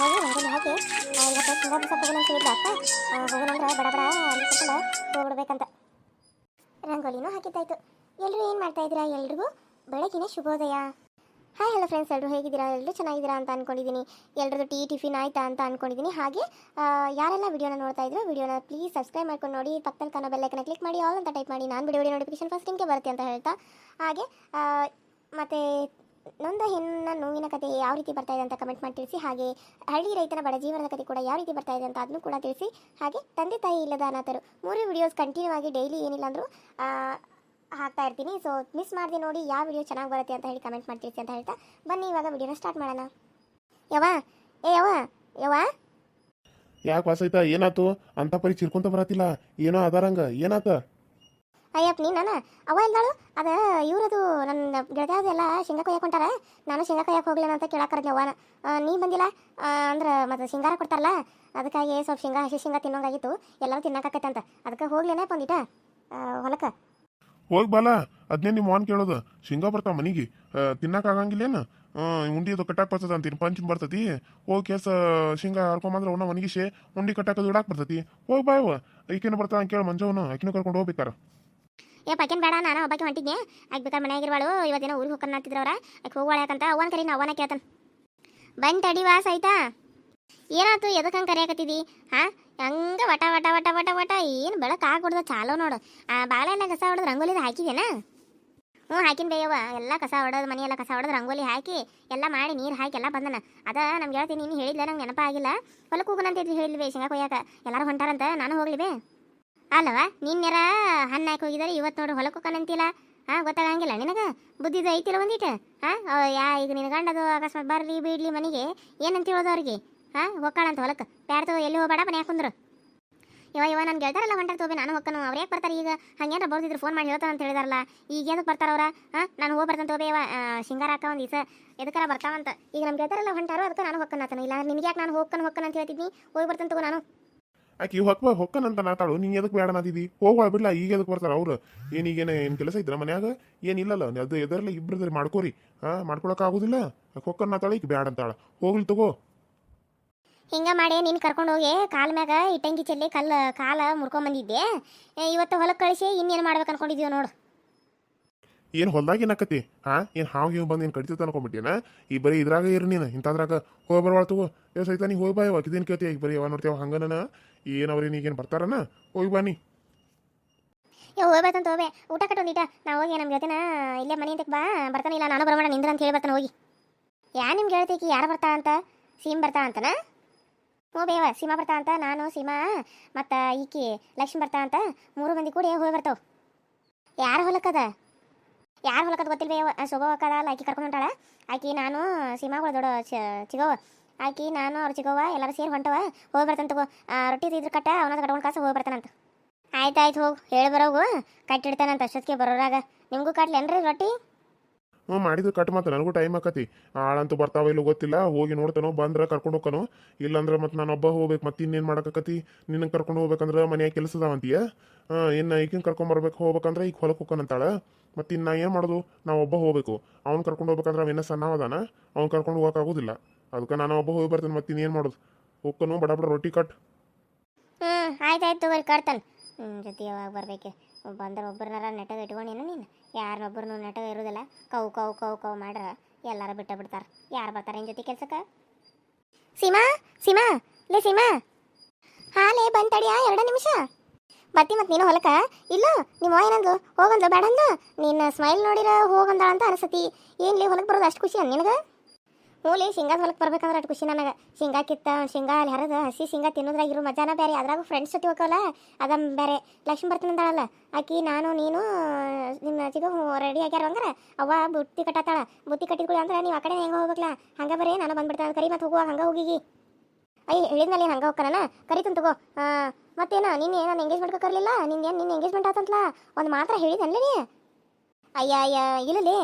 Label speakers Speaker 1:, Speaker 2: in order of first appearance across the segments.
Speaker 1: ಹೋಗಿ ರಂಗೋಲಿ ಹಾಕಿ ಇವತ್ತು ತುಂಬ ದಿವಸ ಹೋಗೋಣ ಅಂತ. ಹೇಳಿದ್ದ ಅಕ್ಕ ಹೋಗೋಣಂದ್ರೆ ಬಡ ಬಡ ಅನ್ಕೊಂಡು ಹೋಗ್ಬಿಡ್ಬೇಕಂತ. ರಂಗೋಲಿನೂ ಹಾಕಿದ್ದಾಯ್ತು. ಎಲ್ಲರೂ ಏನು ಮಾಡ್ತಾ ಇದ್ದೀರಾ? ಎಲ್ರಿಗೂ ಬೆಳಗಿನ ಶುಭೋದಯ. ಹಾಯ್ ಹಲೋ ಫ್ರೆಂಡ್ಸ್ ಎಲ್ಲರೂ ಹೇಗಿದ್ದೀರಾ? ಎಲ್ಲರೂ ಚೆನ್ನಾಗಿದ್ದೀರಾ ಅಂತ ಅನ್ಕೊಂಡಿದ್ದೀನಿ ಎಲ್ಲರದ್ದು ಟೀ, ಟಿಫಿನ್ ಆಯ್ತಾ ಅಂತ ಅನ್ಕೊಂಡಿದ್ದೀನಿ ಹಾಗೆ ಯಾರೆಲ್ಲ ವಿಡಿಯೋನ ನೋಡ್ತಾ ಇದ್ರು, ವಿಡಿಯೋನ ಪ್ಲೀಸ್ ಸಬ್ಸ್ಕ್ರೈಬ್ ಮಾಡ್ಕೊಂಡು ನೋಡಿ. ಪಕ್ಕದಲ್ಲಿ ಕಾಣೋ ಬೆಲ್ಲೈಕನ ಕ್ಲಿಕ್ ಮಾಡಿ ಆಲ್ ಅಂತ ಟೈಪ್ ಮಾಡಿ. ನಾನು ವಿಡಿಯೋ ನೋಟಿಫಿಕೇಶನ್ ಫಸ್ಟ್ ನಿಮಗೆ ಬರುತ್ತೆ ಅಂತ ಹೇಳ್ತಾ. ಹಾಗೆ ಮತ್ತೆ ನೊಂದ ಹೆಣ್ಣಿನ ನೋವಿನ ಕತೆ ಯಾವ ರೀತಿ ಬರ್ತಾ ಇದೆ ಅಂತ ಕಮೆಂಟ್ ಮಾಡಿ ತಿಳಿಸಿ, ಹಾಗೆ ಹಳ್ಳಿ ರೈತನ ಬಡ ಜೀವನದ ಕತೆ ಕೂಡ ಯಾವ ರೀತಿ ಬರ್ತಾ ಇದೆ ಅಂತ ಅದನ್ನು ಕೂಡ ತಿಳಿಸಿ, ಹಾಗೆ ತಂದೆ ತಾಯಿ ಇಲ್ಲದ ಅನಾಥರು. ಮೂರು ವಿಡಿಯೋಸ್ ಕಂಟಿನ್ಯೂ ಆಗಿ ಡೈಲಿ ಏನಿಲ್ಲ ಅಂದರೂ ಹಾಕ್ತಾ ಇರ್ತೀನಿ. ಸೊ ಮಿಸ್ ಮಾಡಿದೆ ನೋಡಿ ಯಾವ ವಿಡಿಯೋ ಚೆನ್ನಾಗಿ ಬರುತ್ತೆ ಅಂತ ಹೇಳಿ ಕಮೆಂಟ್ ಮಾಡಿ ತಿಳಿಸಿ ಅಂತ ಹೇಳ್ತಾ ಬನ್ನಿ, ಇವಾಗ ವಿಡಿಯೋನ ಸ್ಟಾರ್ಟ್ ಮಾಡೋಣ. ಯವ ಏ ಯವ ಯವ
Speaker 2: ಯಾಕೆ ವಾಸೈತ ಏನಾಯ್ತು ಅಂತ ಪರಿ ಚಿರ್ಕೊಂತ ಬರತ್ತಿಲ್ಲ ಏನೋ ಅದಾರಂಗ ಏನಾತ?
Speaker 1: ಅಯ್ಯಪ್ಪ ನೀ ನಾನು? ಅವ ಇಲ್ದಾಳು ಅದ ಇವ್ರದು ನನ್ನ ಗೆಳತಿಯದೆಲ್ಲ ಶೇಂಗಾ ಕೊಯ್ಯಕ್ಕೆ ಹೊಂಟಾರ. ನಾನು ಶೇಂಗಾ ಕೊಯ್ಯಕ್ಕೆ ಹೋಗ್ಲೇನ ಅಂತ ಕೇಳಾಕರದ್ಲಿ ಅವನ ನೀ ಬಂದಿಲ್ಲ? ಅಂದ್ರೆ ಮತ್ತೆ ಶೇಂಗಾರ ಕೊಡ್ತಾರಲ್ಲ, ಅದಕ್ಕಾಗಿ ಸ್ವಲ್ಪ ಶೇಂಗಾ, ಹಸಿ ಶೇಂಗಾ ತಿನ್ನೋಂಗಾಗಿತ್ತು. ಎಲ್ಲರೂ ತಿನ್ನಕಾಕತ್ತೆ ಅಂತ. ಅದಕ್ಕೆ ಹೋಗ್ಲೇನೆ ಬಂದಿಟ್ಟ ಹೊಲಕ್ಕೆ.
Speaker 2: ಹೋಗಿ ಬಾಲ ಅದನ್ನೇ ನಿಮ್ಮ ಮಾನ್ ಕೇಳೋದು. ಶೇಂಗಾ ಬರ್ತಾವ ತಿನ್ನೋಕೆ ಆಗಂಗಿಲ್ಲ ಏನು ಉಂಡಿ ಅದು ಕಟ್ಟಾಕ್ ಬರ್ತದ ಅಂತೀನಿ ಪಂಚ್ ಬರ್ತತಿ. ಹೋಗಿ ಕೇಸ ಶೇಂಗಾ ಹರ್ಕೊಂಬಂದ್ರೆ ಅವನ ಒಣಗಿಸಿ ಉಂಡಿ ಕಟ್ಟಾಕದು ಇಡಾಕ್ ಬರ್ತತಿ. ಹೋಗಿ ಬಾಯವ ಈಕೇನು ಬರ್ತಾವ ಕೇಳಿ ಮಂಜವನು ಆಕಿನೂ ಕರ್ಕೊಂಡು ಹೋಗ್ಬೇಕಾರ.
Speaker 1: ಏ ಪಕ್ಕೇನು ಬೇಡ, ನಾನು ಒಬ್ಬಾಕಿ ಹೊಂಟಿದ್ನೆ. ಆಗ ಬೇಕಾದ್ರೆ ಇರಬಾಳು ಇವತ್ತೇನೋ ಊರಿಗೆ ಹೋಗ್ಕೊಂಡು ಅಂತಿದ್ರವ್ರ. ಅಕ್ಕ ಹೋಗೋಳ ಯಾಕಂತ ಅವನ ಕರಿ ನಾ ಅವನ ಕೇಳ್ತಾನೆ. ಬಂದ್ ತಡಿ ವಾಸ ಆಯ್ತಾ ಏನಾಯ್ತು ಎದಕ್ಕೆ ಹಂಗೆ ಕರೆಯಾಕತ್ತಿದಿ? ಹಾ? ಹಂಗ ವಟ ವಟ ವಟ ವಟ ವಟ, ಏನು ಬೆಳಕು ಹಾಕೊಡ್ದ ಚಾಲೋ ನೋಡು. ಆ ಬಾಳೆಲ್ಲ ಕಸ ಹೊಡೆದು ರಂಗೋಲಿದು ಹಾಕಿದೇನಾ ಹ್ಞೂ, ಹಾಕಿನ ಬೇಯವ್ವ ಎಲ್ಲ ಕಸ ಹೊಡೆದು ಮನೆಯೆಲ್ಲ ಕಸ ಹೊಡೆದು ರಂಗೋಲಿ ಹಾಕಿ, ಎಲ್ಲ ಮಾಡಿ ನೀರು ಹಾಕಿ ಎಲ್ಲ ಬಂದನ. ಅದ ನಮ್ಗೆ ಹೇಳ್ತೀನಿ, ನೀನು ಹೇಳಿದ್ಲ ನಂಗೆ ನೆನಪಾಗಿಲ್ಲ ಹೊಲಕ್ಕೆ ಇದ್ರಿ ಹೇಳಿಲ್ವೇ ಶೇಂಗಾ ಕೊಯ್ಯಾಕ. ಎಲ್ಲರೂ ಹೊಂಟಾರಂತ, ನಾನು ಹೋಗ್ಲಿಬೇ ಅಲ್ಲವ ನಿನ್ನೆರ ಹಾಕಿ ಹೋಗಿದ್ದಾರೆ ಇವತ್ತು ನೋಡಿ ಹೊಲಕ್ಕೆ ಹೋಗೋಣಂತಿಲ್ಲ ಹಾ, ಗೊತ್ತಾಗಂಗಿಲ್ಲ ನಿನಗೆ? ಬುದ್ಧಿದು ಐತಿಲ್ಲ ಒಂದಿಟ್ಟು ಹಾ ಯಾ, ಈಗ ನಿನ್ನ ಗಂಡದು ಅಕಸ್ಮಾತ್ ಬರ್ಲಿ ಬಿಡ್ಲಿ ಮನೆಗೆ, ಏನಂತ ಹೇಳೋದು ಅವ್ರಿಗೆ? ಹಾ ಹೊಕ್ಕಾಳಂತ ಹೊಲಕ್ಕೆ ತಗೋ, ಎಲ್ಲಿ ಹೋಗಬೇಡ ಮನೆ ಕುಂದ್ರು. ಇವ ಇವ ನನ್ನ ಗೆಳ್ತಾರಲ್ಲ ಹೊಂಟಾರ ತೋಬೆ ನಾನು ಹೊಕ್ಕನು, ಅವ್ರು ಯಾಕೆ ಬರ್ತಾರೆ ಈಗ? ಹಂಗೇನಾರ ಬರ್ತಿದ್ರು ಫೋನ್ ಮಾಡಿ ಹೇಳ್ತಾರ ಅಂತ ಹೇಳಿದಾರಲ್ಲ, ಈಗ ಏನಕ್ಕೆ ಬರ್ತಾರ ಅವ್ರ? ಹಾಂ, ನಾನು ಹೋಗಿ ಬರ್ತಾನೆ ತೋಬೆ ಇವ ಸಿಂಗಾರ ಹಾಕ ಒಂದು ದಿವಸ, ಎದಕ್ಕಾರ ಬರ್ತಾವಂತ? ಈಗ ನಮ್ಮ ಗೆಳ್ತಾರಲ್ಲ ಹೊಂಟಾರೋ, ಅದಕ್ಕೆ ನಾನು ಹೊಕ್ಕನತನ. ಇಲ್ಲ, ನಿನಗೆ ಯಾಕೆ ನಾನು ಹೋಗ್ಕನ್ ಹೊಕ್ಕನ ಅಂತ ಹೇಳ್ತಿದ್ದೀನಿ ಹೋಗಿ ಬರ್ತಾನೆ ತಗೋ, ನಾನು.
Speaker 2: ಆಕಿ ಹೊಕ್ಕ ಹೊಕ್ಕನಂತ ನಾತಾಳು. ನೀನ್ ಎದಕ್ಕೆ ಬೇಡ ನಾತಿದಿ? ಹೋಗೋಳ ಬಿಡ್ಲ, ಈಗ ಎದಕ್ಕೆ ಬರ್ತಾರ ಅವ್ರು? ಏನ್, ಏನು ಕೆಲಸ ಇದ್ರ ಮನ್ಯಾಗ? ಏನಿಲ್ಲಲ್ಲ ಅದು ಎದರ್ಲಿ ಇಬ್ರದ್ರಿ ಮಾಡ್ಕೋರಿ. ಹಾ, ಮಾಡ್ಕೊಳಕ್ ಆಗುದಿಲ್ಲ. ಹೊಕ್ಕನ್ ನಾತಾಳ ಈಗ ಬೇಡ ಅಂತಾಳ. ಹೋಗ್ಲಿ ತಗೋ.
Speaker 1: ಹಿಂಗೆ ಮಾಡಿ ನೀನು ಕರ್ಕೊಂಡು ಹೋಗಿ ಕಾಲ ಮ್ಯಾಗ ಇಟ್ಟಂಗಿ ಚೆಲ್ಲಿ ಕಲ್ಲು, ಕಾಲ ಮುರ್ಕೊಂಬಂದಿದ್ದೆ. ಇವತ್ತು ಹೊಲಕ್ಕೆ ಕಳಿಸಿ, ಇನ್ನೇನು ಮಾಡ್ಬೇಕು ಅನ್ಕೊಂಡಿದ್ದೀವಿ ನೋಡು.
Speaker 2: ಏನ್ ಹೊಲ್ದಾಗ ಏನಾಕತಿ ಹಾ ಏನ್ ಹಾವು ಹೀವು ಬಂದು ಏನ್ ಕಡಿತ ಅನ್ಕೊಂಡ್ಬಿಟ್ಟಿನ ಈ ಬರೀ ಇದ್ರಾಗ ಇರು ನೀನು, ಇಂಥದ್ರಾಗ ಹೋಗಿ ಬರ್ಬಾಳ ತಗೋ. ಏ ಸೈತ ನೀ ಹೋಗಿ ಬಾ ಇದೇನ್ ಕೇಳ್ತಿ? ಈಗ ಬರೀ ಯಾವ ನೋಡ್ತೇವ ಹಂಗನ ಏನ್ ಅವ್ರಿ ನೀಗೇನ್ ಬರ್ತಾರನ? ಹೋಗಿ ಬಾ ನೀ.
Speaker 1: ಏ ಹೋಗ್ಬೇಕಂತ ಹೋಗ್ಬೇ ಊಟ ಕಟ್ಟೊಂದಿಟ ನಾ ಹೋಗಿ ನಮ್ಮ ಜೊತೆನ ಇಲ್ಲೇ ಮನೆ ಅಂತಕ್ಕೆ ಬಾ, ಬರ್ತಾನೆ ಇಲ್ಲ, ನಾನು ಬರೋಣ ನಿಂದ್ರ ಅಂತ ಹೇಳಿ ಹೋಗಿ. ಯಾ ನಿಮ್ಗೆ ಹೇಳ್ತೀಕಿ ಯಾರು ಬರ್ತಾ ಅಂತ? ಸೀಮ್ ಬರ್ತಾ ಅಂತನ? ಹ್ಞೂ ಬೇವ, ಸೀಮಾ ಬರ್ತಾ ಅಂತ, ನಾನು, ಸೀಮಾ, ಮತ್ತು ಈಕಿ ಲಕ್ಷ್ಮಿ ಬರ್ತಾ ಅಂತ, ಮೂರು ಮಂದಿ ಕೂಡಿ ಹೋಗಿ ಬರ್ತಾವ. ಯಾರು ಹೊಲಕ್ಕದ ಯಾರು ಹೊಲಕ್ಕದ ಗೊತ್ತಿಲ್ಲ ಶೋಭಾ ಅಕ್ಕದ, ಅಲ್ಲ ಆಕಿ ಕರ್ಕೊಂಡು ಹೊಂಟಾಳ. ಆಕಿ ನಾನು ಸೀಮಾಗಳು ದೊಡ್ಡ ಚಿಗವ ಆಕಿ ನಾನು, ಅವ್ರು ಚಿಗವ ಎಲ್ಲರೂ ಸೇರಿ ಹೊಂಟವ. ಹೋಗಿ ಬರ್ತಂತ ರೊಟ್ಟಿ ಇದ್ರ ಕಟ್ಟ, ಅವನ ಕಟ್ಕೊಂಡು ಕಾಸು ಹೋಗಿ ಬರ್ತಾನಂತ. ಆಯ್ತಾಯ್ತು ಹೋಗು. ಹೇಳಿ ಬರೋಗು ಕಟ್ಟಿಡ್ತಾನಂತ ಅಷ್ಟೊತ್ತಿಗೆ ಬರೋರಾಗ. ನಿಮಗೂ ಕಟ್ಲೇನ್ರಿ ರೊಟ್ಟಿ?
Speaker 2: ಹ್ಞೂ, ಮಾಡಿದ್ರು ಕಟ್ ಮತ್ತೆ ನನಗೂ ಟೈಮ್ ಆಕತಿ. ಆಳಂತೂ ಬರ್ತಾವ ಇಲ್ಲೋ ಗೊತ್ತಿಲ್ಲ. ಹೋಗಿ ನೋಡ್ತಾನೋ, ಬಂದ್ರೆ ಕರ್ಕೊಂಡು ಹೋಗ್ಕನು. ಇಲ್ಲಾಂದ್ರೆ ಮತ್ತೆ ನಾನು ಒಬ್ಬ ಹೋಗ್ಬೇಕು. ಮತ್ತೆ ಇನ್ನೇನು ಮಾಡಕತ್ತಿ ನಿನ್ನ ಕರ್ಕೊಂಡು ಹೋಗ್ಬೇಕಂದ್ರೆ ಮನೆಯಾಗ ಕೆಲಸ ಅದಾವಂತೀಯ ಹಾಂ, ಇನ್ನು ಈಗಿನ ಕರ್ಕೊಂಬರ್ಬೇಕು ಹೋಗ್ಬೇಕಂದ್ರೆ ಈಗ ಹೊಲಕ್ಕೆ ಹೋಗ್ಕನಂತಾಳ. ಮತ್ತೆ ಇನ್ನು ಏನು ಮಾಡೋದು? ನಾವು ಒಬ್ಬ ಹೋಗಬೇಕು. ಅವ್ನು ಕರ್ಕೊಂಡು ಹೋಗ್ಬೇಕಂದ್ರೆ ಅವ ಇನ್ನೂ ಸಣ್ಣ ಅದಾನ. ಅವ್ನು ಕರ್ಕೊಂಡು ಹೋಗೋಕ್ಕಾಗೋದಿಲ್ಲ ಅದಕ್ಕೆ ನಾನು ಒಬ್ಬ ಹೋಗಿ ಬರ್ತೀನಿ ಮತ್ತು ಇನ್ನೇನು ಮಾಡೋದು? ಹೋಗ್ಕನು, ಬಡ ಬಡ ರೊಟ್ಟಿ ಕಟ್.
Speaker 1: ಹ್ಞೂ ಆಯ್ತಾಯ್ತು ತಗೋರಿ, ಕಟ್ತಾನೆ. ಹ್ಞೂ ಜೊತೆ ಯಾವಾಗ ಬರಬೇಕು? ಬಂದ್ರೆ ಒಬ್ಬರನ್ನಾರ ನೆಟಗೆ ಇಟ್ಕೊಂಡೇನು ನೀನು? ಯಾರನ್ನೊಬ್ಬರನ್ನು ನೆಟಗೆ ಇರೋದಿಲ್ಲ. ಕೌ ಕೌ ಕೌ ಕೌ ಮಾಡ್ರ ಎಲ್ಲಾರ ಬಿಟ್ಟ ಬಿಡ್ತಾರೆ. ಯಾರು ಬರ್ತಾರೆ ನಿನ್ನ ಜೊತೆ ಕೆಲ್ಸಕ್ಕೆ? ಸೀಮಾ ಸೀಮಾ, ಲೇ ಸೀಮಾ. ಹಾಲೇ ಬಂತಡಿಯಾ ತಡಿಯಾ, ಎರಡು ನಿಮಿಷ. ಬರ್ತಿ ಮತ್ತೆ ನೀನು ಹೊಲಕ್ಕ. ಇಲ್ಲ, ನಿಮ್ಮ ಏನಂದು ಹೋಗಂದ ಬೇಡಂದ ನಿನ್ನ ಸ್ಮೈಲ್ ನೋಡಿರ ಹೋಗಂದ ಅಂತ ಅನಿಸತಿ. ಏನ್ಲಿ ಹೊಲಕ್ಕೆ ಬರೋದು ಅಷ್ಟು ಖುಷಿ ಅನ್ ನಿನಗೆ? ಮೂಲಿ ಶೇಂಗಾದ ಹೊಲಕ್ಕೆ ಬರ್ಬೇಕಂದ್ರೆ ಅಷ್ಟು ಖುಷಿ ನನಗೆ. ಶೇಂಗಾ ಕಿತ್ತ, ಶೇಂಗಾ ಅಲ್ಲಿ ಹರಿದು ಹಸಿ ಶೇಂಗಾ ತಿನ್ನೋದ್ರಾಗ ಇರೋ ಮಜಾನ ಬೇರೆ ಅದ್ರಾಗ ಫ್ರೆಂಡ್ಸ್ ಜೊತೆ ಹೋಗಲ್ಲ ಅದ ಬೇರೆ ಲಕ್ಷ್ಮಿ ಬರ್ತಾನಂದಾಳಲ್ಲ ಆಕಿ, ನಾನು, ನೀನು ನಿಮ್ಮ ಚಿಕ್ಕ ರೆಡಿ ಆಗ್ಯಾರ ಅಂದ್ರೆ ಅವ್ವ ಬುತ್ತಿ ಕಟ್ಟತ್ತಾಳ ಬುತ್ತಿ ಕಟ್ಟಿದ್ಕೊಳ್ಳಿ ಅಂದ್ರೆ ನೀವು ಆ ಕಡೆ ಹೆಂಗೆ ಹೋಗ್ಬೇಕಲ್ಲ ಹಂಗೆ ಬರೀ, ನಾನು ಬಂದ್ಬಿಡ್ತಾನೆ. ಕರಿ ಮತ್ತೆ ಹೋಗುವ, ಹಂಗೆ ಹೋಗಿ ಅಯ್ಯ ಹೇಳಿದ್ಮೇಲೆ ಹಂಗೆ ಹೋಗ್ಕನ ಕರಿತಂತ ತಗೋ. ಮತ್ತೇನ ನೀನು ನಾನು ಎಂಗೇಜ್ಮೆಂಟ್ ಕರಲಿಲ್ಲ ನಿಂದೇನು ನಿನ್ನ ಎಂಗೇಜ್ಮೆಂಟ್ ಆತಂತಲ್ಲ ಒಂದು ಮಾತ್ರ ಹೇಳಿದನ್ಲೇ ನೀ? ಅಯ್ಯ ಅಯ್ಯ ಇಲ್ಲಲಿ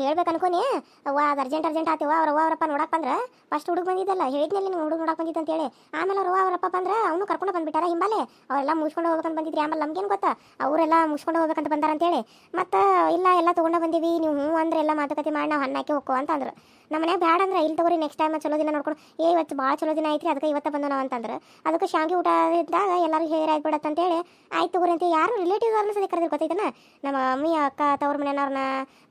Speaker 1: ಹೇಳ್ಬೇಕು ಅನ್ಕೊನಿ ಅವ್ವ, ಅದು ಅರ್ಜೆಂಟ್ ಅರ್ಜೆಂಟ್ ಆತಿವ ಅವ್ರ ಅವರಪ್ಪ ನೋಡಕ್ ಬಂದ್ರ ಫಸ್ಟ್ ಹುಡುಗ ಬಂದಿದ್ದಲ್ಲ, ಹೇಳಿದ್ನಲ್ಲಿ ನೀವು ಹುಡುಗ ನೋಡಕ್ ಅಂತ ಅಂತೇಳಿ ಆಮೇಲೆ ಅವ್ರ ಅವರಪ್ಪ ಬಂದ್ರ, ಅವನು ಕರ್ಕೊಂಡು ಬಂದ್ಬಿಟ್ಟಾರ ಹಿಂಬಾಲೆ. ಅವರೆಲ್ಲ ಮುಗಿಸ್ಕೊಂಡು ಹೋಗ್ಬೇಕಂತ ಬಂದಿದ್ರಿ. ಆಮೇಲೆ ನಮ್ಗೇನು ಗೊತ್ತಾ? ಅವರೆಲ್ಲ ಮುಗಿಸ್ಕೊಂಡು ಹೋಗ್ಬೇಕಂತ ಬಂದಾರ ಅಂತೇಳಿ ಮತ್ತು, ಇಲ್ಲ, ಎಲ್ಲ ತೊಗೊಂಡು ಬಂದೀವಿ. ನೀವು ಹ್ಞೂ ಅಂದ್ರೆ ಎಲ್ಲ ಮಾತುಕತೆ ಮಾಡಿ, ನಾವು ಹಣ್ಣಾಕಿ ಹೋಗೋ ಅಂತ ಅಂದ್ರು. ನಮ್ಮ ಮನ್ಯಾಗ ಬ್ಯಾಡ ಅಂದ್ರೆ ಇಲ್ಲಿ ತಗೋರಿ ನೆಕ್ಸ್ಟ್ ಟೈಮ್ ಚಲೋ ದಿನ ನೋಡ್ಕೊಂಡು ಏ, ಇವತ್ತು ಭಾಳ ಚಲೋ ದಿನ ಐತ್ರಿ, ಅದಕ್ಕೆ ಇವತ್ತು ಬಂದು ನಾವು ಅಂತಂದ್ರೆ. ಅದಕ್ಕೆ ಶಾಂಗಿ ಊಟ ಇದ್ದಾಗ ಎಲ್ಲರೂ ಹೇರ್ ಆಯ್ತು ಅಂತೇಳಿ ಆಯ್ತು ತಗೋರಿ ಅಂತ ಯಾರು ರಿಲೇಟಿವ್ ಅವ್ರನ್ನ ಸದ್ಯ ಕರೆದಿರ್ ಗೊತ್ತೈತನ ನಮ್ಮ ಮಮ್ಮಿ, ಅಕ್ಕ, ತವ್ರ ಮನೆಯವ್ರನ್ನ.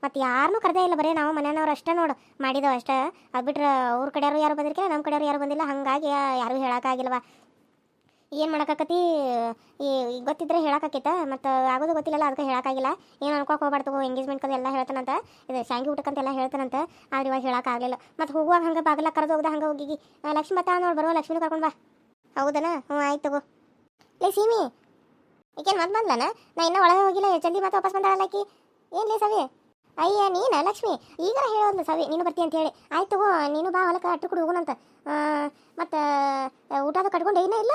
Speaker 1: ಮತ್ತು ಯಾರನ್ನೂ ಕರೆದೇ ಇಲ್ಲ ಬರೀ ನಾವು ಮನೆಯವ್ರು ಅಷ್ಟೇ ನೋಡು. ಮಾಡಿದವು ಅಷ್ಟೇ. ಅದು ಬಿಟ್ರೆ ಅವ್ರ ಕಡೆಯವರು ಯಾರು ಬಂದಿರ್ಕಿಲ್ಲ ನಮ್ಮ ಕಡೆಯವ್ರು ಯಾರು ಬಂದಿಲ್ಲ, ಹಾಗಾಗಿ ಯಾರೂ ಹೇಳೋಕ್ಕಾಗಿಲ್ವ. ಏನು ಮಾಡೋಕ್ಕಾಕತಿ ಈ ಗೊತ್ತಿದ್ರೆ ಹೇಳೋಕ್ಕಾಕೈತ, ಮತ್ತು ಆಗೋದು ಗೊತ್ತಿಲ್ಲಲ್ಲ ಅದಕ್ಕೆ ಹೇಳೋಕ್ಕಾಗಿಲ್ಲ. ಏನು ಅನ್ಕೋಕೆ ಹೋಗ್ಬಾರ್ದು ಎಂಗೇಜ್ಮೆಂಟ್ ಕದ ಎಲ್ಲ ಹೇಳ್ತಾನಂತ. ಇದು ಶಾಂಗಿ ಊಟಕ್ಕಂತೆಲ್ಲ ಹೇಳ್ತಾನಂತ. ಆದ್ರೆ ಇವಾಗ ಹೇಳೋಕ್ಕಾಗಲಿಲ್ಲ. ಮತ್ತು ಹೋಗುವಾಗ ಹಂಗೆ ಬಾಗಿಲ ಕರೆದು ಹೋಗ್ದ, ಹಂಗೆ ಹೋಗಿ ಲಕ್ಷ್ಮೀ ಲಕ್ಷ್ಮಿ ಮತ್ತ ನೋಡಿ ಬರುವ, ಲಕ್ಷ್ಮಿನ ಕರ್ಕೊಂಡು ಬಾ. ಹೌದನ? ಹ್ಞೂ ಆಯ್ತು ತಗೋ. ಲೇ, ಸೀಮಿ. ಈಗೇನು ಮತ್ತೆ ಬಂದ್ಲನ ನಾ ಇನ್ನೂ ಒಳಗೆ ಹೋಗಿಲ್ಲ ಜಲ್ದಿ ಮತ್ತೆ ವಾಪಸ್ ಬಂದಾಳಲ್ಲ ಆಕಿ? ಏನು ಲೇ ಸವಿ ಅಯ್ಯ, ನೀನ ಲಕ್ಷ್ಮಿ? ಈಗ ಒಂದು ಸವಿ, ನೀನು ಬರ್ತಿ ಅಂತ ಹೇಳಿ ಆಯ್ತು ತಗೋ, ನೀನು ಬಾ ಹೊಲಕ್ಕೆ, ಅಟ್ಟು ಕುಡಿ ಹೋಗೋಣಂತ. ಮತ್ತು, ಊಟದ ಕಟ್ಕೊಂಡು ಏನೂ ಇಲ್ಲ?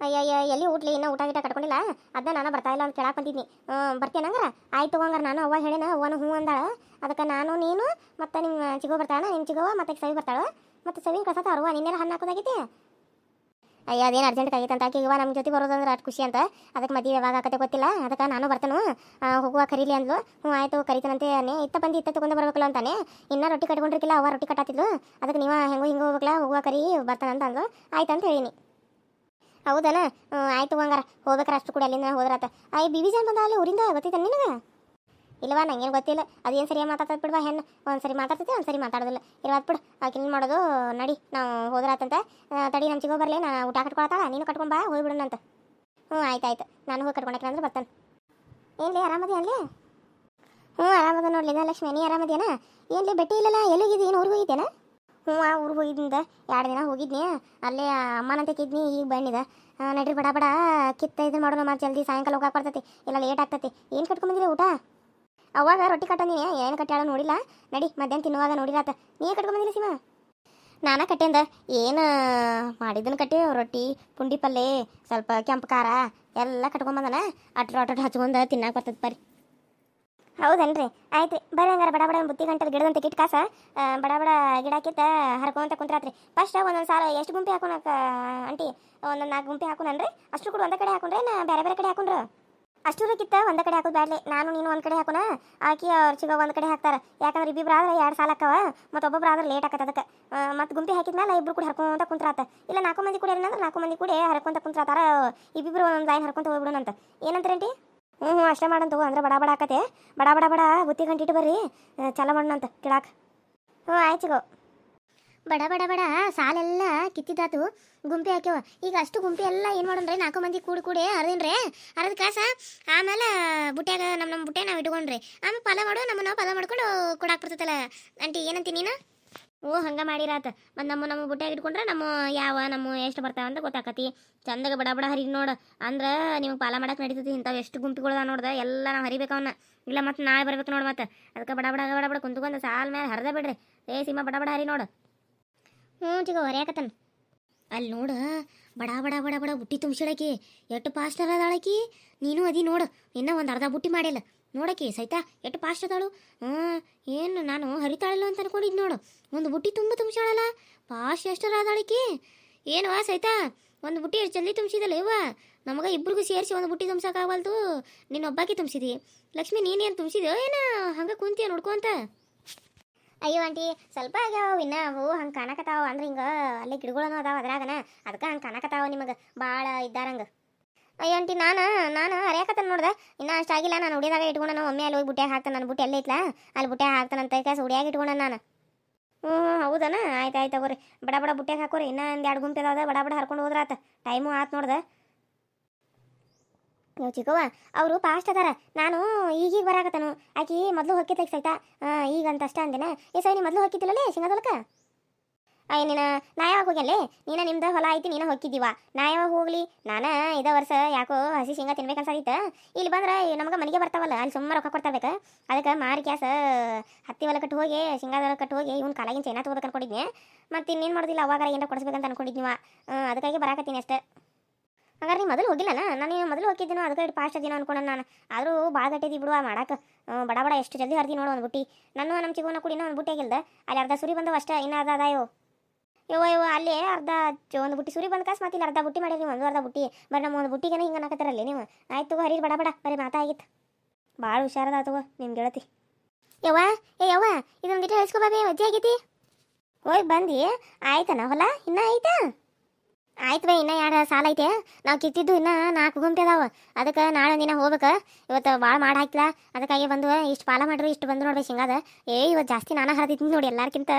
Speaker 1: ಅಯ್ಯಯ್ಯ, ಎಲ್ಲಿ ಊಟ್ಲಿ, ಇನ್ನೂ ಊಟ ಗೀಟ ಕಟ್ಕೊಂಡಿಲ್ಲ? ಅದನ್ನ ನಾನು ಬರ್ತಾ ಇಲ್ಲ ಅಂತ ಕೇಳಕ್ಕೆ ಬಂದಿದ್ನಿ. ಬರ್ತೇನಂಗಾರ ಆಯ್ತು ಹಂಗಾರ, ನಾನು ಅವ್ವ ಹೇಳೇನ, ಅವ್ವನು ಹ್ಞೂ ಅಂದಾಳ. ಅದಕ್ಕೆ ನಾನು, ನೀನು, ಮತ್ತು ನಿಮ್ಮ ಚಿಗೋ ಬರ್ತಾಳ ನಿಮ್ಮ ಚಿಗವ್ವ, ಮತ್ತೆ ಸವಿ ಬರ್ತಾಳ. ಮತ್ತು ಸವಿನ ಕಳ್ಸತ್ತ ಅವ್ವ ನಿನ್ನೆಲ್ಲ ಹಣ್ಣು ಹಾಕೋದಾಗೈತಿ ಅಯ್ಯ, ಅದೇನು ಅರ್ಜೆಂಟ್ ಆಗೈತೆ ಅಂತ. ಆಕೆ ಇವ ನಮ್ಮ ಜೊತೆ ಬರೋದಂದ್ರೆ ಅಷ್ಟು ಖುಷಿ ಅಂತ. ಅದಕ್ಕೆ ಮದುವೆ ಯಾವಾಗ ಆಗತ್ತೆ ಗೊತ್ತಿಲ್ಲ. ಅದಕ್ಕೆ ನಾನು ಬರ್ತೇನೆ. ಹೋಗುವ, ಕರೀಲಿ ಅಂದ್ಲು. ಹ್ಞೂ, ಆಯಿತು, ಕರಿತಾನಂತೆ ಇತ್ತ ಬಂದು, ಇತ್ತ ತಗೊಂಡು ಬರಬೇಕಲ್ಲ ಅಂತಾನೆ. ಇನ್ನೂ ರೊಟ್ಟಿ ಕಟ್ಕೊಂಡಿರ್ಕಿಲ್ಲ ಅವ ರೊಟ್ಟಿ ಕಟ್ಟಾತಿದ್ಲು. ಅದಕ್ಕೆ ನೀವು ಹೆಂಗೋ ಹಿಂಗೆ ಹೋಗ್ಬೇಕಲ್ಲ, ಹೋಗುವ, ಕರಿ ಬರ್ತಾನಂತ ಅಂದ್ಲು. ಆಯ್ತು ಅಂತ ಹೇಳಿನಿ. ಹೌದನ? ಆಯ್ತು, ಹಂಗಾರ. ಹೋಗ್ಬೇಕಾರ ಅಷ್ಟು ಕೂಡ ಅಲ್ಲಿಂದ ಹೋದ್ರಾತ. ಆಯ್ ಬಿ ಬಿ ಬಂದ ಅಲ್ಲಿ ಊರಿಂದ? ಗೊತ್ತಿದ್ದಾನೆ ನಿನಗೆ? ಇಲ್ವಾ, ನಂಗೇನು ಗೊತ್ತಿಲ್ಲ. ಅದೇನು ಸರಿಯಾಗಿ ಮಾತಾಡ್ತದ ಬಿಡ್ವಾ ಹೆಣ್ಣು? ಒಂದು ಸರಿ ಮಾತಾಡ್ತೈತೆ ಒಂದು ಸರಿ ಮಾತಾಡೋದಿಲ್ಲ ಇರ್ವಾತ್ ಬಿಡು ಆಕಿನ ಮಾಡೋದು ನಡಿ, ನಾವು ಹೋದ್ರಾತಂತ. ತಡಿ ನಮ್ಮ ಚಿಗೋ ಬರಲಿ ನಾನು ಊಟ ಕಟ್ಕೊಳತ್ತಾಳ, ನೀನು ಕಟ್ಕೊಂಬಾ ಹೋಗ್ಬಿಡೋಣಂತ ಹ್ಞೂ, ಆಯ್ತು ಆಯ್ತು. ನಾನು ಹೋಗಿ ಕಟ್ಕೊಂಡಕ್ಕೆ ಅಂದ್ರೆ ಬರ್ತಾನೆ. ಏನ್ಲಿ, ಆರಾಮದಿ ಅಲ್ಲಿ ಹ್ಞೂ, ಆರಾಮದ ನೋಡ್ಲಿ ಲಕ್ಷ್ಮಿ, ನೀ ಆರಾಮದೇನ ಏನ್ಲಿ, ಬೆಟ್ಟಿ ಇಲ್ಲಲ್ಲ, ಎಲ್ಲಿಗಿದ್ದು ಏನು ಊರಿಗೆ ಹೋಗಿದ್ದೇನ? ಹ್ಞೂ, ಆ ಊರಿಗೆ ಹೋಗಿದ್ದಿಂದ ಎರಡು ದಿನ ಹೋಗಿದ್ನಿ. ಅಲ್ಲೇ ಅಮ್ಮನಂತ ಕಿದ್ನಿ ಈಗ ಬಣ್ಣಿದ ನಡ್ರಿ, ಬಡ ಬಡ, ಕಿತ್ತ ಇದನ್ನು ಮಾಡೋಣ ಮತ್ತೆ ಜಲ್ದಿ ಸಾಯಂಕಾಲ ಹೋಗಕ್ಕೆ ಬರ್ತೈತಿ. ಇಲ್ಲ, ಲೇಟ್ ಆಗ್ತೈತಿ. ಏನು ಕಟ್ಕೊಂಬಂದಿರಿ ಊಟ? ಅವಾಗ ರೊಟ್ಟಿ ಕಟ್ಟನಿ ಏನು ಕಟ್ಟಾಳ ನೋಡಿಲ್ಲ? ನಡಿ, ಮಧ್ಯಾಹ್ನ ತಿನ್ನುವಾಗ ನೋಡಿರಾತ ನೀ ಕಟ್ಕೊಂಬಂದಿಲ್ಲ ಸೀಮಾ? ನಾನು ಕಟ್ಟಿಂದ ಏನು ಮಾಡಿದ್ದನ್ನು ಕಟ್ಟಿ, ರೊಟ್ಟಿ, ಪುಂಡಿ ಪಲ್ಲೆ, ಸ್ವಲ್ಪ ಕೆಂಪು ಖಾರ, ಎಲ್ಲ ಕಟ್ಕೊಂಬಂದನ ಅಟ್ರ ಅಟ್ರ ಹಚ್ಕೊಂಡು ತಿನ್ನಾಕ ಬರ್ತದ ಬರ್ರಿ. ಹೌದನ್ರಿ? ಆಯ್ತು ಬರ್ರಿ ಹಂಗಾರ ಬಡ ಬಡ ಬುತ್ತಿ ಗಂಟಲು ಗಿಡದಂತ ಕಿಟ್ ಕಾಸ. ಬಡ ಬಡ ಗಿಡ ಕಿತ್ತ ಹರ್ಕೊಂತ ಕುಂತ್ರಾತ್ರಿ. ಫಸ್ಟ್ ಒಂದೊಂದು ಸಾಲ ಎಷ್ಟು ಗುಂಪಿ ಹಾಕೋಣಕ ಆಂಟಿ? ಒಂದೊಂದು ನಾಲ್ಕು ಗುಂಪಿ ಹಾಕೋಣನ್ರಿ? ಅಷ್ಟು ಕೂಡ ಒಂದೇ ಕಡೆ ಹಾಕೊಂಡ್ರೆ ನಾ ಬೇರೆ ಬೇರೆ ಕಡೆ ಹಾಕೊಂಡ್ರು? ಅಷ್ಟು ಕಿತ್ತ ಒಂದೇ ಕಡೆ ಹಾಕೋದು ಬ್ಯಾಡ್ಲಿ. ನಾನು, ನೀನು ಒಂದು ಕಡೆ ಹಾಕೋಣ ಆಕಿ ಅವ್ರ ಚಿಗ ಒಂದು ಕಡೆ ಹಾಕ್ತಾರೆ. ಯಾಕಂದ್ರೆ ಇಬ್ಬಿಬ್ರು ಆದ್ರೆ ಎರಡು ಸಾಲ ಹಾಕವ ಮತ್ತು ಒಬ್ಬೊಬ್ರು ಆದ್ರೆ ಲೇಟ್ ಆಕತ್ತ ಅದಕ್ಕೆ. ಮತ್ತು ಗುಂಪಿ ಹಾಕಿದ್ಮೇಲೆ ಇಬ್ರು ಕೂಡ ಹರ್ಕೊಂತ ಕುಂತ್ರಾತ. ಇಲ್ಲ, ನಾಲ್ಕು ಮಂದಿ ಕೂಡ ಏನಂದ್ರೆ ನಾಲ್ಕು ಮಂದಿ ಕೂಡ ಹರ್ಕೊಂತ ಕುಂತ್ರಾತಾರ. ಇಬ್ಬಿಬ್ರು ಒಂದೊಂದು ಲೈನ್ ಹರ್ಕೊಂತ ಹೋಗ್ಬಿಡೋಣಂತ. ಏನಂತಾರೇಂಟಿ ಹ್ಞೂ ಹ್ಞೂ ಅಷ್ಟೇ ಮಾಡಂತ ಅಂದ್ರೆ ಬಡ ಬಡ ಆಕತೆ ಬಡ ಬಡ ಬಡ ಬುತ್ತಿ ಗಂಟಿಟ್ಟು ಬರ್ರಿ. ಚಲ ಮಾಡೋಣಂತ. ಕಿಳಾಕ. ಹ್ಞೂ ಆಯ್ತು ಬಡ ಬಡ ಬಡ. ಸಾಲೆಲ್ಲ ಕಿತ್ತಿದ್ದಾತು ಗುಂಪಿ ಹಾಕ್ಯವ. ಈಗ ಅಷ್ಟು ಗುಂಪಿ ಎಲ್ಲ ಏನು ಮಾಡೋಣ್ರಿ ನಾಲ್ಕು ಮಂದಿ ಕೂಡಿ ಕೂಡಿ ಹರಿದಿನ್ರಿ ಹರಿದ ಕಾಸ, ಆಮೇಲೆ ಬುಟ್ಯಾಗ ನಮ್ಮ ನಮ್ಮ ಬುಟ್ಟೆ ನಾವು ಇಟ್ಕೊಂಡ್ರಿ ಆಮೇಲೆ ಪಲ ಮಾಡು ನಮ್ಮ ನಾವು ಪಲ ಮಾಡ್ಕೊಂಡು ಕೊಡಾಕ್ ಬರ್ತೈತಲ್ಲ. ಆಂಟಿ, ಏನಂತಿ ನೀನು? ಓ, ಹಂಗೆ ಮಾಡಿರಾತ. ಮತ್ತು ನಮ್ಮ ನಮ್ಮ ಬುಟ್ಯಾಗ ಇಟ್ಕೊಂಡ್ರೆ ನಮ್ಮ ಯಾವ, ನಮ್ಮ ಎಷ್ಟು ಬರ್ತಾವ ಅಂತ ಗೊತ್ತಾಕತಿ. ಚಂದಾಗ ಬಡ ಬಡ ಹರಿ ನೋಡು. ಅಂದ್ರೆ ನಿಮಗೆ ಪಾಲ ಮಾಡಕ್ಕೆ ನಡೀತೈತಿ. ಇಂಥವು ಎಷ್ಟು ಗುಂಪಿಗಳದ ನೋಡ್ದ. ಎಲ್ಲ ನಾವು ಹರಿಬೇಕು ಅವನ್ನ ಇಲ್ಲ ಮತ್ತೆ ನಾಳೆ ಬರ್ಬೇಕು ನೋಡು ಮತ್ತೆ. ಅದಕ್ಕೆ ಬಡ ಬಡ ಬಡ ಬಡ ಕುಂತ್ಕೊಂಡು ಸಾಲ ಮೇಲೆ ಹರಿದ ಬಿಡ್ರಿ. ಏ, ಸಿಂಹ, ಬಡ ಬಡ ಹರಿ ನೋಡು. ಹ್ಞೂ ಚಿಗ ಹೊರ್ಯಾಕತ್ತನ. ಅಲ್ಲಿ ನೋಡು, ಬಡ ಬಡ ಬಡ ಬಡ, ಬುಟ್ಟಿ ತುಂಬಿಸಿಡಕಿ. ಎಷ್ಟು ಪಾಸ್ಟ್ ಅದಾಳಕಿ? ನೀನು ಅದಿ ನೋಡು, ಇನ್ನೂ ಒಂದು ಅರ್ಧ ಬುಟ್ಟಿ ಮಾಡಿಲ್ಲ. ನೋಡಕಿ, ಸೈತಾ ಎಷ್ಟು ಪಾಸ್ಟ್ ಅದಾಳು? ಹ್ಞೂ, ಏನು ನಾನು ಹರಿತಾಳಲ್ಲ ಅಂತ ಅನ್ಕೊಂಡಿದ್ದು ನೋಡು. ಒಂದು ಬುಟ್ಟಿ ತುಂಬ ತುಂಬಿಸಾಳಲ್ಲ ಪಾಸ್ಟ್ ಎಷ್ಟರ ಅದಾಳಕಿ? ಏನು ವಾ ಸೈತಾ, ಒಂದು ಬುಟ್ಟಿ ಎಷ್ಟು ಜಲ್ದಿ ತುಂಬಿಸಿದಲ್ಲ ಇವ ನಮಗೆ ಇಬ್ಬರಿಗೂ ಸೇರಿಸಿ ಒಂದು ಬುಟ್ಟಿ ತುಂಬ್ಸಕ್ಕಾಗವಲ್ದು ನೀನು ಒಬ್ಬಾಕಿ ತುಂಬಿಸಿದಿ. ಲಕ್ಷ್ಮಿ ನೀನೇನು ತುಂಬಿಸಿದ್ಯೋ, ಏನು ಹಂಗೆ ಕುಂತೀಯ ನೋಡ್ಕೊಂತ ಅಯ್ಯೋ ಆಂಟಿ, ಸ್ವಲ್ಪ ಆಗ್ಯಾವ ಇನ್ನ ಅವು ಹಂಗೆ ಕಾಣಕತ್ತಾವ ಅಂದ್ರೆ ಹಿಂಗೆ ಅಲ್ಲಿ ಗಿಡಗಳೂ ಅದಾವ ಅದ್ರಾಗನ. ಅದಕ್ಕೆ ಹಂಗೆ ಕಾಣಕತ್ತಾವ ನಿಮಗೆ ಭಾಳ ಇದ್ದಾರಂಗೆ ಅಯ್ಯೋ ಆಂಟಿ, ನಾನು ನಾನು ಅರಿಯಾಕತ್ತಾನ ನೋಡ್ದೆ. ಇನ್ನೂ ಅಷ್ಟಾಗಿಲ್ಲ ನಾನು ಉಡಿದಾಗ ನಾನು ಒಮ್ಮೆ ಅಲ್ಲಿ ಹೋಗಿ ಬುಟ್ಟೆ ಹಾಕ್ತಾನೆ, ನನ್ನ ಬುಟ್ಟೆ ಎಲ್ಲ ಐತ್ಲಾ? ಅಲ್ಲಿ ಹಾಕ್ತಾನೆ ಹಾಕ್ತಾನಂತ ಕಾಸ ಉಡಿಯಾಗಿ ಇಟ್ಕೊಂಡ ನಾನು. ಹ್ಞೂ ಹೌದನ? ಆಯ್ತು ಆಯ್ತು ತಗೋರಿ. ಬಡ ಬಡ ಬುಟ್ಯಾಗ ಹಾಕೋರಿ. ಇನ್ನೂ ಒಂದು ಎರಡು ಗುಂಪು ಅದಾವ, ಬಡ ಬಡ ಹರ್ಕೊಂಡು ಹೋದ್ರಾತ ಟೈಮು ಆತು ನೋಡ್ದೆ. ಯೋ ಚಿಕ್ಕವ್ವ, ಅವರು ಫಾಸ್ಟ್ ಅದಾರ. ನಾನು ಈಗೀಗ ಬರಾಕತ್ತನು. ಆಕಿ ಮೊದಲು ಹೊಕ್ಕಿತ್ತ ಸೈತಾ ಈಗ ಅಂತ ಅಷ್ಟ ಅಂದೇನ. ಏ ಸೈ ನೀ ಮೊದಲು ಹೊಕ್ಕಿದ್ದಿಲ್ಲಲೇ ಶೇಂಗಾದೊಲಕ? ಅಯ್ಯ ನೀನು ನಾ ಯಾವಾಗ ಹೋಗ್ಯಲ್ಲೇ? ನೀನ ನಿಮ್ದು ಹೊಲ ಐತಿ, ನೀನು ಹೊಕ್ಕಿದ್ದೀವ. ನಾ ಯಾವಾಗ ಹೋಗ್ಲಿ? ನಾನು ಇದ ವರ್ಷ ಯಾಕೋ ಹಸಿ ಶೇಂಗಾ ತಿನ್ಬೇಕನ್ಸಾದಿತ್ತ ಇಲ್ಲಿ ಬಂದ್ರೆ ನಮ್ಗೆ ಮನೆಗೆ ಬರ್ತಾವಲ್ಲ, ಅಲ್ಲಿ ಸುಮ್ಮನೆ ರೊಕ್ಕ ಕೊಡ್ತಾಬೇಕ ಅದಕ್ಕೆ ಮಾರಿ ಕ್ಯಾಸ ಹತ್ತಿ ಹೊಲ ಕಟ್ಟು ಹೋಗಿ ಶೇಂಗಾದ ಕಟ್ಟು ಹೋಗಿ, ಇವ್ನ ಕಾಲಾಗಿನ ಚೈನಾ ತೊಗೋಬೇಕು ಅನ್ಕೊಂಡಿದ್ನಿ ಮತ್ತೆ ಇನ್ನೇನು ಮಾಡೋದಿಲ್ಲ, ಅವಾಗ ಏನಾರ ಕೊಡಿಸ್ಬೇಕಂತ ಅನ್ಕೊಂಡಿದ್ನಿವ ಅದಕ್ಕಾಗಿ ಬರಾಕತ್ತೀನಿ ಅಷ್ಟೇ. ಹಂಗಾರೆ ನೀ ಮೊದಲು ಹೋಗಿಲ್ಲನ ನಾನು ಮೊದಲು ಹೋಗಿದ್ದೀನೋ ಅದಕ್ಕೆ ಇಟ್ಟು ಅದೀನೋ ಅನ್ಕೊಂಡು ನಾನು. ಆದರೂ ಭಾಳ ಗಟ್ಟಿದ್ದು ಬಿಡುವ ಮಾಡಕ್ಕೆ ಬಡ ಬಡ ಎಷ್ಟು ಜಲ್ದಿ ಹರಿದಿ ನೋಡು ಒಂದು ಬುಟ್ಟಿ. ನಾನು ನಮ್ಮ ಚಿಗೋನ ಕುಡಿನೋ ಒಂದು ಬುಟ್ಟಿ ಆಗಿಲ್ದ? ಅಲ್ಲಿ ಅರ್ಧ ಸುರಿ ಬಂದವ ಅಷ್ಟೇ, ಇನ್ನು ಅರ್ಧ ಅದಾಯೋ? ಯವ್ವ ಯವ್ವ, ಅಲ್ಲಿ ಅರ್ಧ ಒಂದು ಬುಟ್ಟಿ ಸುರಿ ಬಂದ ಕಾಸು ಮತ್ತೆ ಇಲ್ಲಿ ಅರ್ಧ ಬುಟ್ಟಿ ಮಾಡಿರಿ ಒಂದು ಅರ್ಧ ಬುಟ್ಟಿ. ಬರೀ ನಮ್ಮ ಒಂದು ಬುಟ್ಟಿಗೆನ ಹಿಂಗೆ ಅನ್ನಕತ್ತಾರಲ್ಲಿ ನೀವು? ಆಯ್ತು ಹರಿ ಬಡ ಬಡ, ಬರೀ ಮಾತಾಗಿತ್ತು ಭಾಳ ಹುಷಾರದ ತಗೋ ನಿಮ್ಮ ಗೆಳತಿ. ಯವ್ವ, ಏ ಯವ್ವ, ಇದೊಂದು ದಿಟ ಹೇಳ್ಸ್ಕೊ ಬಾಬಿ, ಅಜ್ಜಿ ಆಗೈತಿ ಹೋಗಿ ಬಂದು. ಆಯ್ತನ, ಹೊಲ? ಇನ್ನೂ ಆಯ್ತಾ ಆಯ್ತು ಬೈ, ಇನ್ನೂ ಎರಡು ಸಾಲ ಐತೆ. ನಾವು ಕಿತ್ತಿದ್ದು ಇನ್ನೂ ನಾಲ್ಕು ಗುಂಪೆ ಅದಾವ. ಅದಕ್ಕೆ ನಾಳೆ ದಿನ ಹೋಗ್ಬೇಕು. ಇವತ್ತು ಭಾಳ ಮಾಡಿ ಹಾಕಿಲ್ಲ ಅದಕ್ಕಾಗಿ ಬಂದು ಇಷ್ಟು ಪಾಲ ಮಾಡ್ರಿ, ಇಷ್ಟು ಬಂದು ನೋಡ್ರಿ ಹಿಂಗಾದ. ಏ, ಇವತ್ತು ಜಾಸ್ತಿ ನಾನು ಹರಿದಿದ್ದು ನೋಡಿ ಎಲ್ಲಾರ್ಕಿಂತ.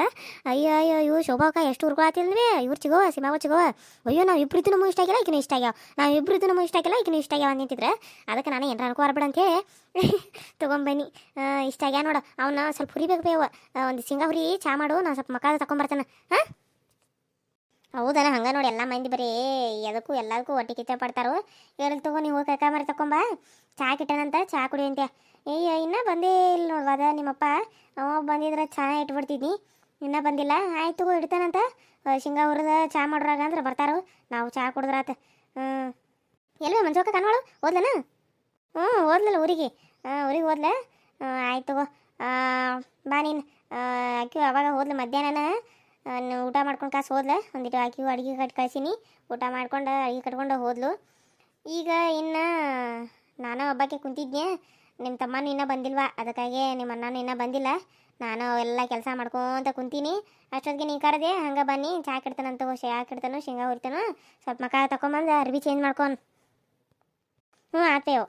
Speaker 1: ಅಯ್ಯೋ ಅಯ್ಯೋ ಇವು ಶೋಭಾಕ ಎಷ್ಟು ಹುರ್ಕೊಳತಿಲ್ವೇ ಇವ್ರು ಚಿಗೋ ಸಿಮಾವ ಚಿಗೋ ಅಯ್ಯೋ, ನಾವು ಇಬ್ಬರಿದ್ದು ನಮಗೆ ಇಷ್ಟ ಆಗಿಲ್ಲ ಈಗಿನ ಇಷ್ಟ ಆಗ್ಯಾವ. ನಾವು ಇಬ್ಬರಿದ್ದು ನಮಗೆ ಇಷ್ಟ ಆಗಿಲ್ಲ ಈಗಿನ ಇಷ್ಟ ಆಗ್ಯಾವ ನಿಂತಿದ್ರೆ ಅದಕ್ಕೆ ನಾನು ಏನಾರ ಅನ್ಕೋ ಬರ್ಬೇಡ ಅಂತೇಳಿ ತೊಗೊಂಬನ್ನಿ. ಇಷ್ಟ ಆಗ್ಯಾ ನೋಡು. ಅವನ್ನ ಸ್ವಲ್ಪ ಹುರಿಬೇಕು ಬೇವ ಒಂದು ಶೇಂಗಾ ಹುರಿ, ಚಾ ಮಾಡು. ನಾನು ಸ್ವಲ್ಪ ಮಕ್ಕಳ ತಗೊಂಬರ್ತಾನೆ ಹಾಂ? ಹೌದನ ಹಂಗೆ ನೋಡಿ ಎಲ್ಲ ಮಂದಿ ಬರೀ ಎದಕ್ಕೂ ಎಲ್ಲದಕ್ಕೂ ಒಟ್ಟಿ ಕಿಚ್ಚ ಪಡ್ತಾರೋ ಎಲ್ಲಿ ತಗೋ ನೀವು ಹೋಗಿ ಕೈಕಾ ಮರಿ ತಕೊಂಬ. ಚಹಾ ಕಿಟ್ಟನಂತ ಚಾ ಕುಡಿ ಅಂತ್ಯ. ಏಯ್ಯ ಇನ್ನೂ ಬಂದೇ ಇಲ್ಲ ಅದ ನಿಮ್ಮಪ್ಪ. ಅವ ಬಂದಿದ್ರೆ ಚಹಾ ಇಟ್ಬಿಡ್ತಿದ್ನಿ. ಇನ್ನೂ ಬಂದಿಲ್ಲ. ಆಯ್ತು ತಗೋ ಇಡ್ತಾನಂತ. ಶೇಂಗಾ ಹುರಿದ ಚಾ ಮಾಡ್ರಾಗ ಅಂದ್ರೆ ಬರ್ತಾರೋ. ನಾವು ಚಾ ಕುಡಿದ್ರಾತ. ಹ್ಞೂ ಎಲ್ವೇ ಮಂಜೋಕ ಕಣ್ಮಳು ಓದ್ಲನ? ಹ್ಞೂ ಓದ್ಲಲ್ಲ ಊರಿಗೆ. ಊರಿಗೆ ಓದ್ಲ. ಆಯ್ತು ತಗೋ. ಬಾ ನೀನು. ಅಕ್ಕಿ ಅವಾಗ ಹೋದ್ಲು ಮಧ್ಯಾಹ್ನನ. ಆ, ನ- ಊಟ ಮಾಡ್ಕೊಂಡು ಕಾಸು ಹೋದ್ಲ, ಒಂದಿಟ್ಟು ಆಕಿ ಅಡುಗೆ ಕಟ್ ಕಳ್ಸೀನಿ. ಊಟ ಮಾಡ್ಕೊಂಡು ಅಡುಗೆ ಕಟ್ಕೊಂಡು ಹೋದ್ಲು. ಈಗ ಇನ್ನು ನಾನು ಒಬ್ಬಕ್ಕೆ ಕುಂತಿದ್ದೆ ನಿಮ್ಮ ತಮ್ಮನೂ ಇನ್ನೂ ಬಂದಿಲ್ವ? ಅದಕ್ಕಾಗಿ ನಿಮ್ಮ ಅಣ್ಣನೂ ಇನ್ನೂ ಬಂದಿಲ್ಲ. ನಾನು ಎಲ್ಲ ಕೆಲಸ ಮಾಡ್ಕೊತ ಕುಂತೀನಿ. ಅಷ್ಟೊತ್ತಿಗೆ ನೀ ಕರೆದೆ, ಹಂಗೆ ಬನ್ನಿ. ಚಾ ಕಿಡ್ತಾನಂತ ಚಾ ಕೆಡ್ತಾನು, ಶೇಂಗಾ ಹುರಿತಾನು. ಸ್ವಲ್ಪ ಮಕ್ಕ ತಗೊಂಬಂದು ಅರ್ವಿ ಚೇಂಜ್ ಮಾಡ್ಕೊಂಡು ಹ್ಞೂ ಆತೇವು